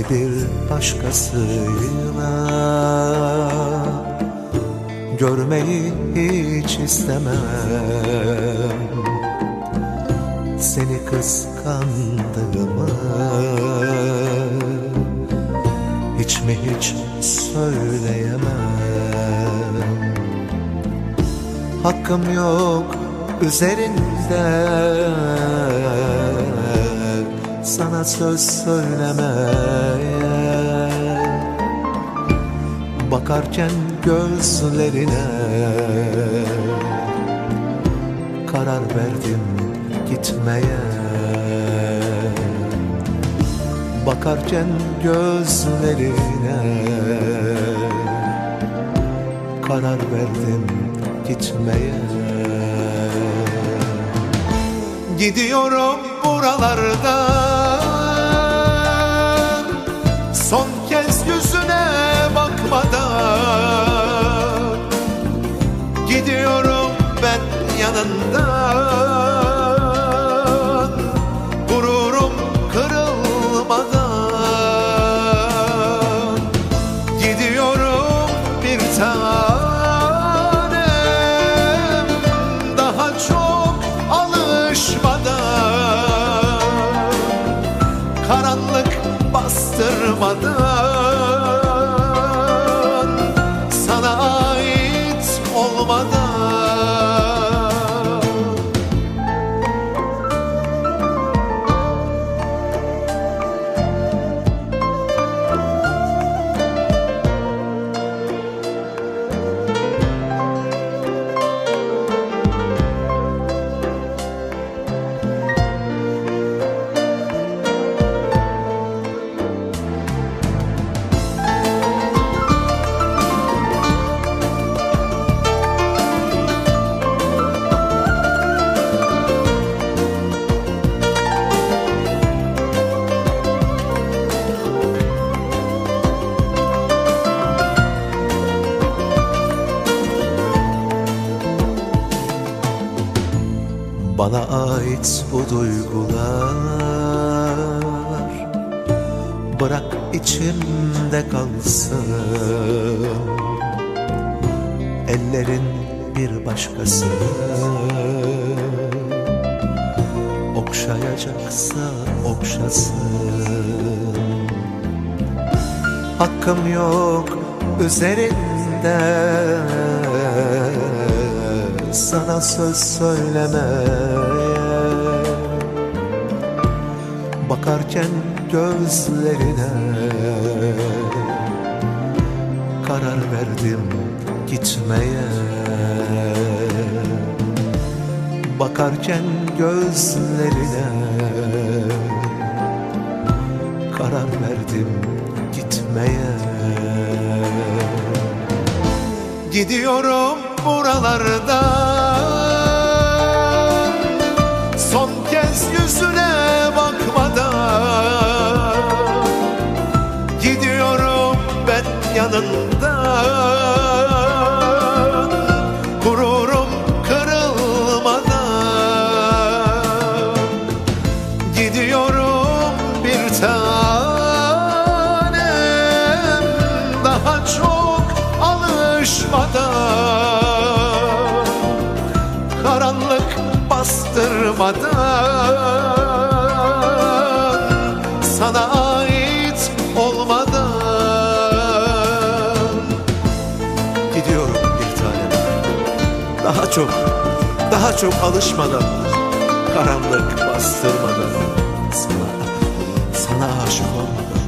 Seni bir başkasıyla. Görmeyi hiç istemem. Seni kıskandığımı Hiç mi hiç söyleyemem? Hakkım yok üzerinde Sana söz söylemeye. Bakarken gözlerine Karar verdim gitmeye. Bakarken gözlerine Karar verdim gitmeye. Gidiyorum buralardan Gidiyorum ben yanından. Gururum kırılmadan. Gidiyorum bir tanem Daha çok alışmadan. Karanlık bastırmadan Bana ait bu duygular. Bırak içimde kalsın. Ellerin bir başkası. Okşayacaksa okşasın. Hakkım yok üzerinde Sana söz söylemeye. Bakarken gözlerine Karar verdim gitmeye. Bakarken gözlerine Karar verdim gitmeye. Gidiyorum buralardan Son kez yüzüne bakmadan Gidiyorum ben yanından Çok, daha çok alışmadan Karanlık bastırmadan. Sana, sana aşık olmadan